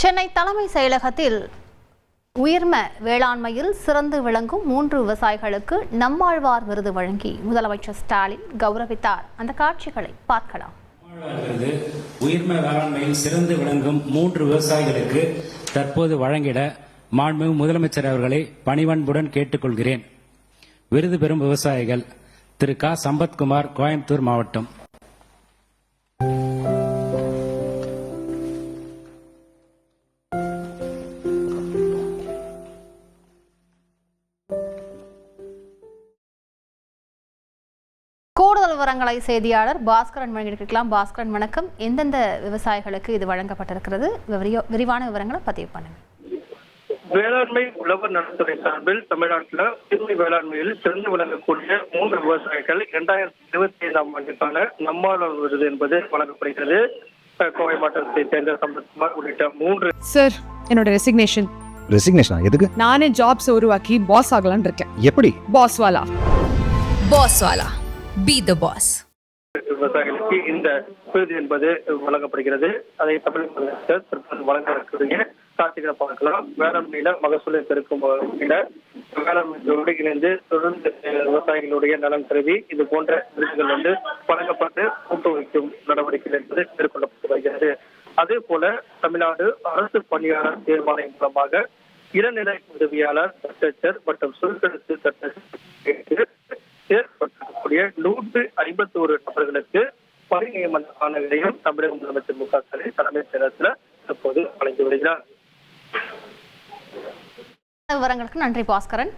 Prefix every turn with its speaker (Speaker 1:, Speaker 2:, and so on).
Speaker 1: சென்னை தலைமை செயலகத்தில் உயிர்ம வேளாண்மையில் சிறந்து விளங்கும் மூன்று விவசாயிகளுக்கு நம்மாழ்வார் விருது வழங்கி முதலமைச்சர் ஸ்டாலின் கௌரவித்தார். அந்த காட்சிகளை பார்க்கலாம்.
Speaker 2: உயிர்ம வேளாண்மையில் சிறந்து விளங்கும் மூன்று விவசாயிகளுக்கு தற்போது வழங்கிட மாண்புமிகு முதலமைச்சர் அவர்களை பணிவன்புடன் கேட்டுக்கொள்கிறேன். விருது பெறும் விவசாயிகள் திரு க. சம்பத்குமார் கோயம்புத்தூர் மாவட்டம்.
Speaker 1: விவரங்களை செய்தியாளர் பாஸ்கரன் வழங்கியிருக்கலாம். பாஸ்கரன் வணக்கம். எந்தெந்த விவசாயிகளுக்கு இது வழங்கப்பட்டிருக்கிறது? விவரிய- விரிவான விவரங்களை பதிவு பண்ணுங்க.
Speaker 3: வேளாண்மை உழவர் நலத்துறை சார்பில் தமிழ்நாட்டில் உயிர்மை வேளாண்மையில் சிறந்து விளங்கக்கூடிய மூன்று விவசாயிகள் இரண்டாயிரத்தி இருபத்தி ஐந்தாம் ஆண்டுக்கான நம்மாளர் விருது என்பது வழங்கப்படுகிறது. கோவை மாவட்டத்தை சேர்ந்த சம்பத்குமார் உள்ளிட்ட மூன்று
Speaker 4: சார் என்னோட ரெசிக்னேஷன்
Speaker 5: ரெசிக்னேஷனா எதுக்கு?
Speaker 4: நானே ஜாப்ஸ் உருவாக்கி பாஸ் ஆகலாம்னு இருக்கேன்.
Speaker 5: எப்படி?
Speaker 4: பாஸ் வாலா.
Speaker 6: Boss Wala. Be the boss
Speaker 3: விவசாயிகளுக்கு இந்த விருது என்பது வழங்கப்படுகிறது. அதை தமிழக முதலமைச்சர் தற்போது வழங்க இருக்கக்கூடிய காட்சிகளை பார்க்கலாம். வேளாண்மையில மகசூலை பெருக்கும் வேளாண்மையோடு இணைந்து தொடர்ந்து விவசாயிகளுடைய நலன் கருதி இது போன்ற விருதுகள் வந்து வழங்கப்பட்டு ஊக்குவிக்கும் நடவடிக்கைகள் என்பது மேற்கொள்ளப்பட்டு வருகிறது. அதே போல தமிழ்நாடு அரசு பணியாளர் தேர்வாணையம் மூலமாக இளநிலை உதவியாளர் தட்டச்சர் மற்றும் சுருக்கெழுத்து தட்டச்சர் நூற்று ஐம்பத்தி ஒரு நபர்களுக்கு பணி நியமன ஆணைகளையும் தமிழக முதலமைச்சர் மு க ஸ்டாலின் தலைமைச் செயலகத்தில் தற்போது வழங்கி வருகிறார்.
Speaker 1: விவரங்களுக்கு நன்றி பாஸ்கரன்.